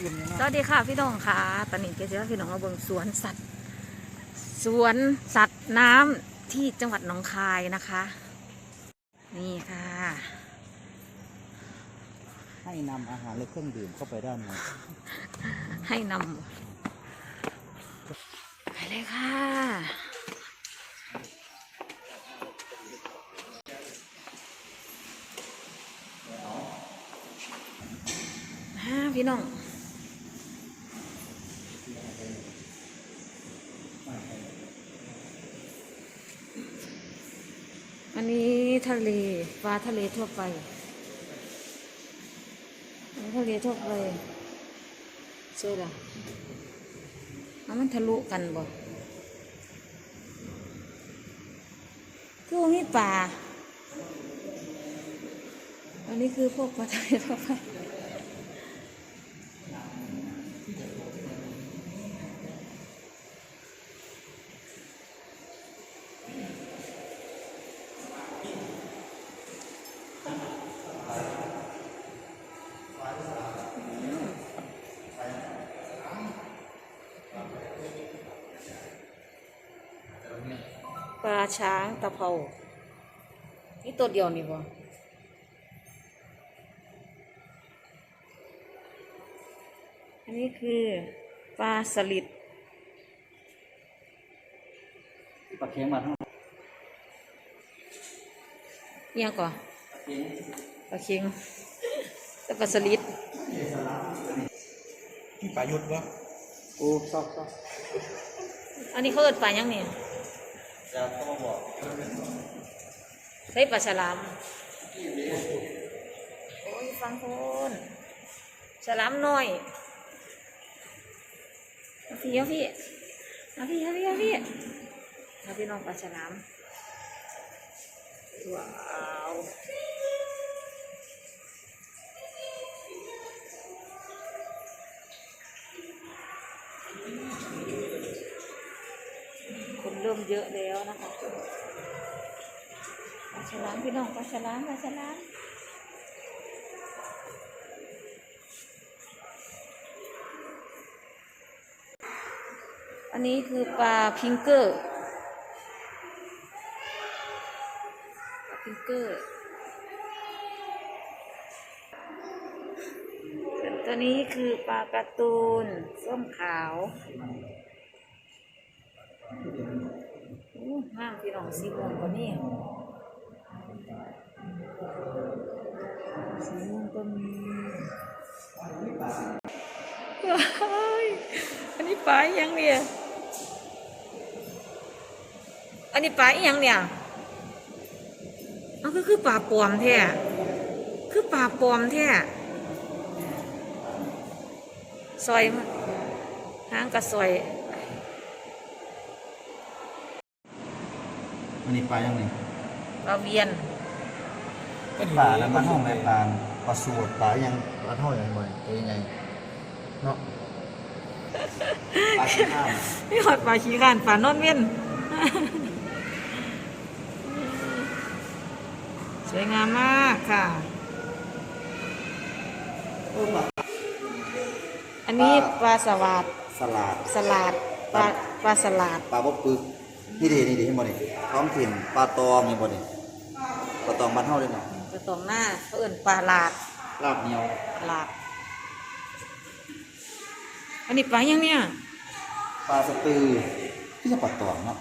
อื่นสวัสดีค่ะพี่น้องค่ะตอนนี้เกศว่าพี่น้องมาเบิ่งสวนสัตว์ สวนสัตว์น้ำที่จังหวัดหนองคายนะคะ นี่ค่ะ ให้นำอาหารและเครื่องดื่มเข้าไปด้านในให้นำไปเลยค่ะฮะพี่น้อง อันนี้ ทะเลปลาทะเลทั่วไปปลาทะเลทั่วไปเชื่อละเอามันทะลุกันบ่คือว่ามีป่าอันนี้คือพวกปลาทะเลทั่วไป ช้างตะเภานี่ตัวเดียวนี่บ่อันนี้คือปลาสลิดปลาเค็งมาทั้งเนี่ยงก่อนปลาเค็งแล้วปลาสลิดที่ปลายุดวะโอ้ชอบชอบอันนี้เขาเอิดปลาหยังเนี่ย จะต้องมาบอกใช้ปลาฉลามโอ้ยฟังคนฉลามน้อยเอาพี่เอาพี่เอาพี่เอาพี่เอาพี่เอาพี่น้องปลาฉลามว้าว ริ่มเยอะแล้วนะคะปลาฉลามพี่น้องปลาฉลามปลาฉลามอันนี้คือปลาพิงเกอร์ปลาพิงเกอร์ส่วนตัวนี้คือปลาการ์ตูนส้มขาว ห้ามพี่น้องสีม่วงกว่านี้สีม่วงก็มีอันนี้ปลาอีหยังเนี่ยอันนี้ปลาอีหยังเนี่ยอาคือคือปลาปลอมแท้คือปลาปลอมแท้ซอยมันหางกระซอย นนี้ปลายังไงปลาเวียนปลาแล้วมันห้องแม่ปลาปลาสวดปลายังปลาเท่าอย่างไรตัวยังไงเนาะปลาขี้ข้ามนี่หอดปลาขี้ขานปลานอนเวียนสวยงามมากค่ะอันนี้ปลาสวาดสลัดสลัดปลาปลาสลัดปลาบกปึก นี่ดีนี่ดีให้หมดนี่ท้องถิ่นปลาตองมีหมดนี่ปลาตองบ้านเท่าเลยเนาะกระตองหน้าเขาเอื่นปลาลาดลาบเหนียวลาดอันนี้ปลายังเนี่ยปลาสตือที่จะปลาตองเนาะ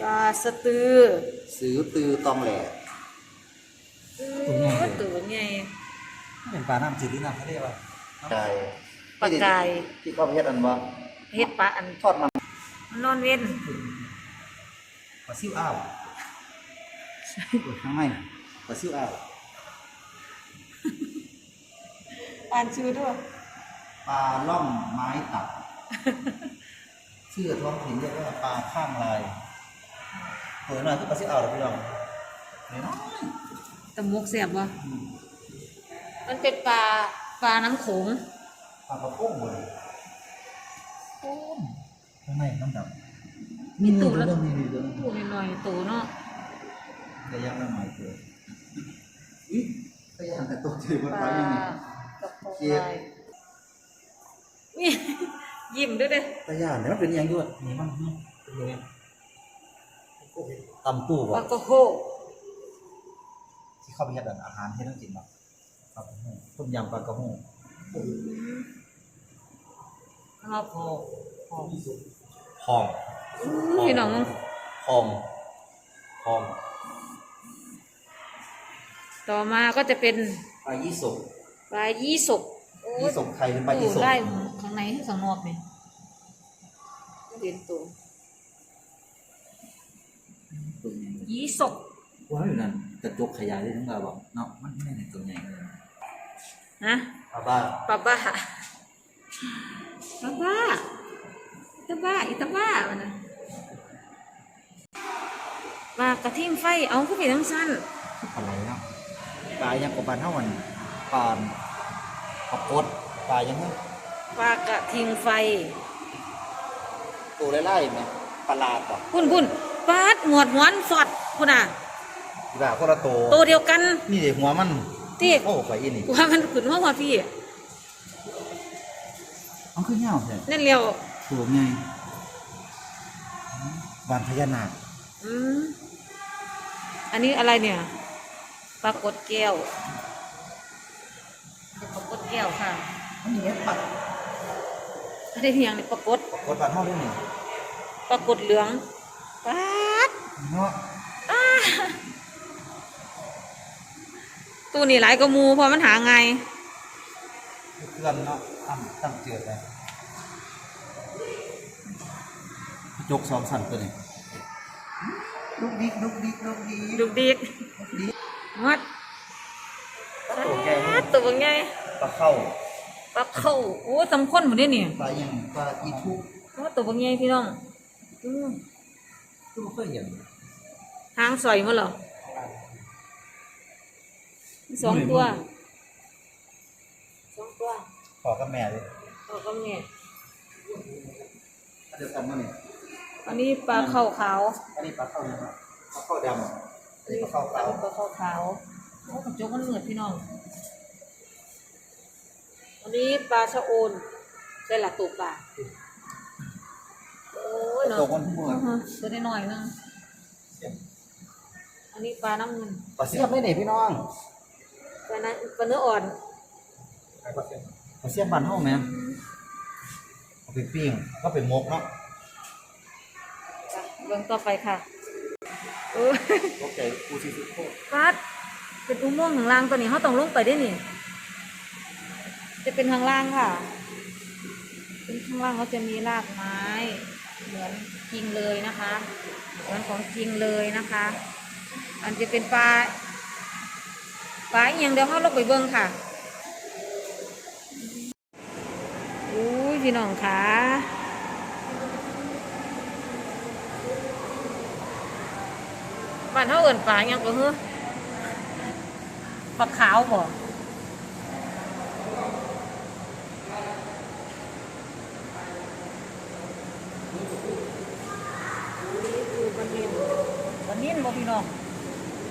ปลาสะตือซื้อตือตองแหล่ตัวใหญ่ตัวใหญ่เป็นปลาน้ำจืดหรือน้ำทะเลวะไก่ปลากายที่เขาเฮ็ดอันว่าเฮ็ดปลาอันทอดมันนอนเว้น ปลาซิวอ้าวข้างในปลาซิวอ้าวอ่านชื่อด้วยปลาล่อมไม้ตับชื่อท้องถิ่นเรียกว่าปลาข้างลายเปิดหน่อยคือปลาซิวอ้าวเหรอพี่น้องเห็นไหมตะมุกเสียบวะมันเป็นปลาปลาน้ำโขงปลากระพงหมดเลยโอ้ข้างในน้ำดำ มีตูดแล้วเรื่องนี้เรื่องตูดหน่อยๆตูเนาะระยะละหน่อยเกินอุ๊ยก็ยังแต่ตัวเจ็บปมันลาไปยังไงกระพงเจี๊ยบลายยิ้มด้วยเด้ตาย่านเนี่ยมันเป็นอยังด้วยนี่มันนี่เป็นยังไงตำตู้ปบ่ลากระโฮที่เข้าไปเฮ็ดอาหารให้นักกินบ่ครับต้มยำปลากระโฮข้าวโพดหอมหอมอู้ พี่น้องหอมหอมต่อมาก็จะเป็นปลายี่สกปลายี่สกโอ้ยี่สกไทยหรือปลายี่สกได้ข้างในที่ข้างนอกนี่ไม่เห็นตัวยี่สกว้าวอยู่นั่นกระจกขยายได้ทั้งเราบอกเนาะมันไม่ในตัวใหญ่เลยนะปลาบ้าปลาบ้าปลาบ้าตาบ้าอีตาบ้ามันนะปลาก ระทิ่มไฟเอาขึ้นไปทั้งสั้นอะไรเนาะปลายังกับปลาเท่าวันปลาปลากดปลายังไงปลากระทิงไฟตัวไล่ๆไหมปลาลาดป่ะพุ่นพุ่นปาดหงวดหวนสอดพุ่นอะที่ว่าคนละตัวตัวเดียวกัน นี่เด็กหัวมันที่โอ้ไฟอีนี่ว่ามันขึ้นมาหัวพี่มันคือเหี้ยวใช่นั่นเร็วตัวไงบานพญานาคอืม อันนี้อะไรเนี่ยปลากดแก้วปลากดแก้วค่ะมันมีเม็ดปัดอันนี้เพียงนี่ปลากดปรากฏบานเท่าด้วยนี่ปลากดเหลืองปาดเนาะตัวนี้หลายกว่าหมูเพราะมันหาไงายเพื่อนเนาะตั้งตั้งเจือดเลยจกสองสันตัวนี้ ลูกดิกลูกดิกลูกดิกดุกดิกลูกดิกมัดตัวแก่ปาดตัวไงปลาเข้าปลาเข้าโอ้สำคัญหมดเนี่ยนี่ปลายังปลาอีทุกโอ้ตัวไงพี่น้องอืมทุกเคยเห็นหางสอยมาเหรอสองตัวสองตัวขอกับแม่เลยเอาก็เนี่ยเดี๋ยวกันมาเนี่ย อันนี้ปลาเข้าขาวอันนี้ปลาเข้าเนี่ยครับปลาเข้าดำอันนี้ปลาเข้าขาวปลาเข้าขาวโอ้กระจกมันเหมือนพี่น้อง อันนี้ปลาชะโอนได้ละตัวปลาโอ้ยเนาะตัวคนที่มืออือฮะตัวได้หน่อยนึงอันนี้ปลาน้ำเงินปลาเสียบไม่ไหนพี่น้องปลาน้ำปลาเนื้ออ่อนปลาเสียบบันเท่าไหมเอาไปปิ้งก็เป็นมกเนาะจ้ะ เรื่องต่อไปค่ะโอ้ยโอเคกูซีซิโคปัดเป็นอุโมงค์ข้างล่างตัวนี้เขาต้องลงไปได้นี่ จะเป็นข้างล่างค่ะเป็นข้างล่างเขาจะมีรากไม้ เหมือนจริงเลยนะคะเหมือนของจริงเลยนะคะ อันจะเป็นปลาปลาอหย่างเดียวเขาลงไปเบิ้งค่ะอุ้ยพี่น้องค่ะ บ้านเขาเอินปลาอหย่างก็เฮือปลาขาวบ่คือบันนินบันนินบ่พี่น้อง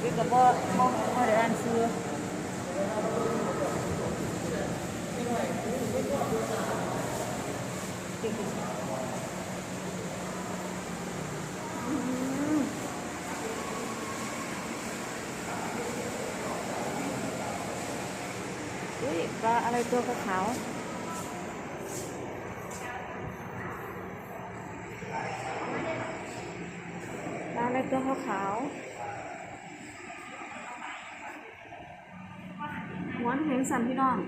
พี่กับบ่บ่บ่ได้อ่านซื้ออืมอุ้ย ปลาอะไรตัวขาวๆปลาอะไรตัวขาวหัวเห็นสันพี่น้อง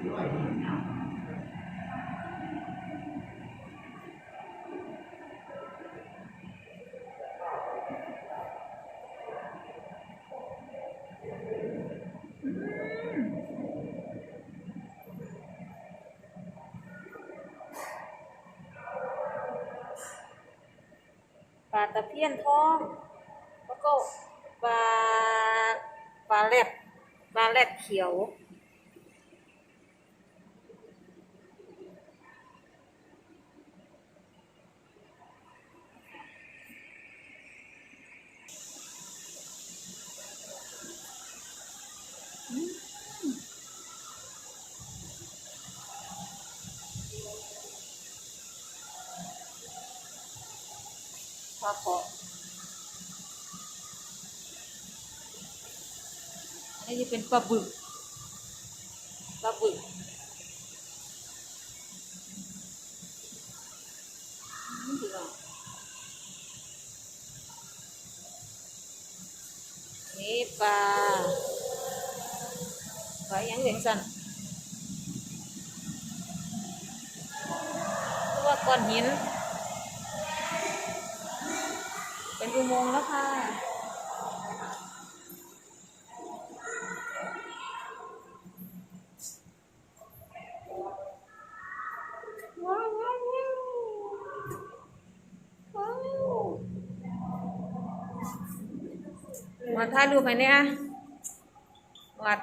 ปลาตะเพียนทอง แล้วก็ปลาปลา แรดปลาแรดเขียว นนี้จะเป็นปลาบึก ปลาบึก นี่ปลา ปลายังเหลียงสันเพราะว่าก้อนหิน เป็นอุโมงค์แล้วค่ะ ว้าวว้าวว้าว ว้าวมาถ่ายรูปไหมเนี่ยวัด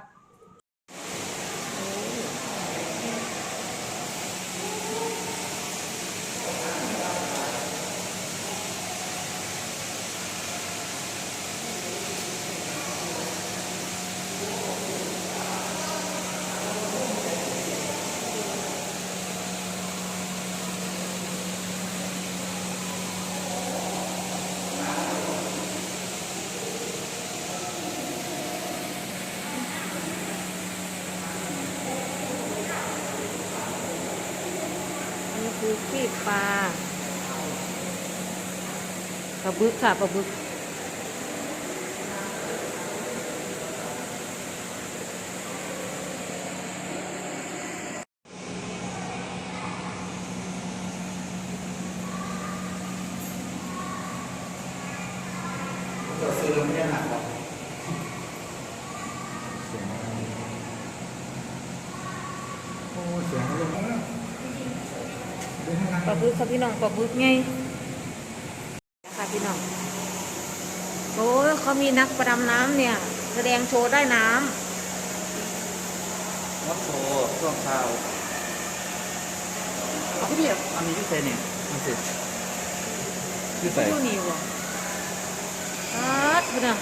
นี่คือฟีบปลา ปลาบึกค่ะปลาบึกจะซื้อเรื่องไม่ได้หนักหรอกโอ้เสียงลงแล้วเดี๋ยวให้นั่งปลาบึกค่ะพี่น้องปลาบึกไงนะคะ พี่น้องโอ้ยเขามีนักประดำน้ำเนี่ย แสดงโชว์ได้น้วัดโชว์ช่วงเช้าเอาพี่เดียอันนี้ที่เซเนี่ยมันสิที่ำใส่อยู่นี่วะอาดพี่น้อง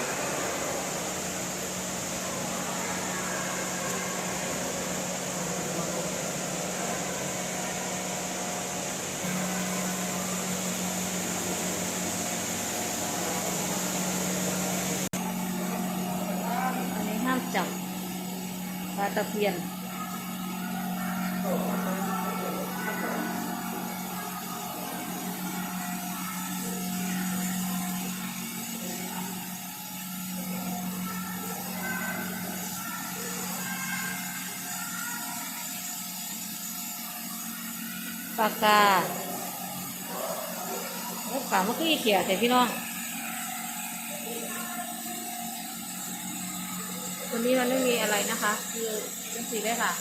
อันนี้ห้ามจับปลา ตะเพียน ปากกาโอ้ขามันก็อีเขียแต่พี่น้อง วันนี้มันไม่มีอะไรนะคะ คือจังสีเลยค่ะ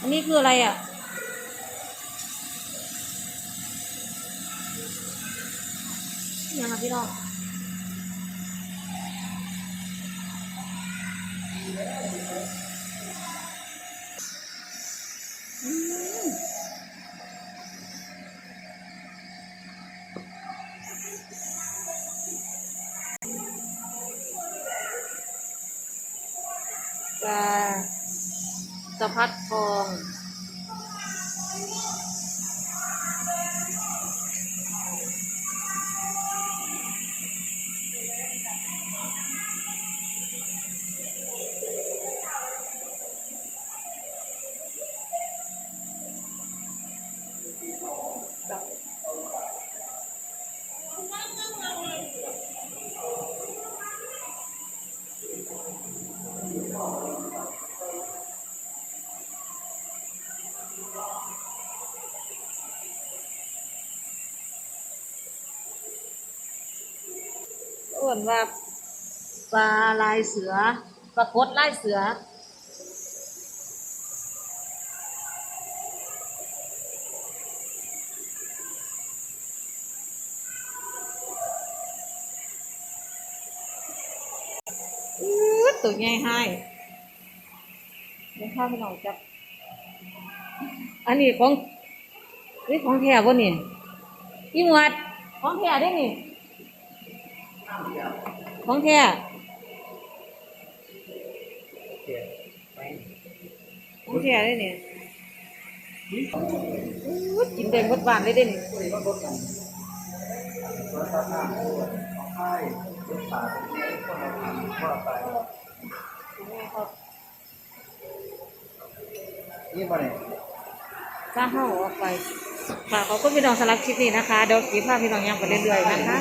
อันนี้คืออะไรอะยังไงพี่น้อง ว่าปลาลายเสือปลากดลายเสือ ตัวใหญ่ให้เดี๋ยวข้าวพี่น้องจับ อันนี้ของนี่ของแท้บ่นี่อีหมวดของแท้ได้นี่ ของแท้ของแท้ได้นี่ยกินแดงบดบานเลยเด่นตัวนี้ก็ลดกันตัวานไข้เดตาคนเราทำว่าไปนี่บ่เนี่ยจ้าเข้าออกไปฝากขอบคุณพี่น้องสำหรับคลิปนี้นะคะ เดี๋ยวกีพาพพี่น้องยังไปเรื่อยๆนะคะ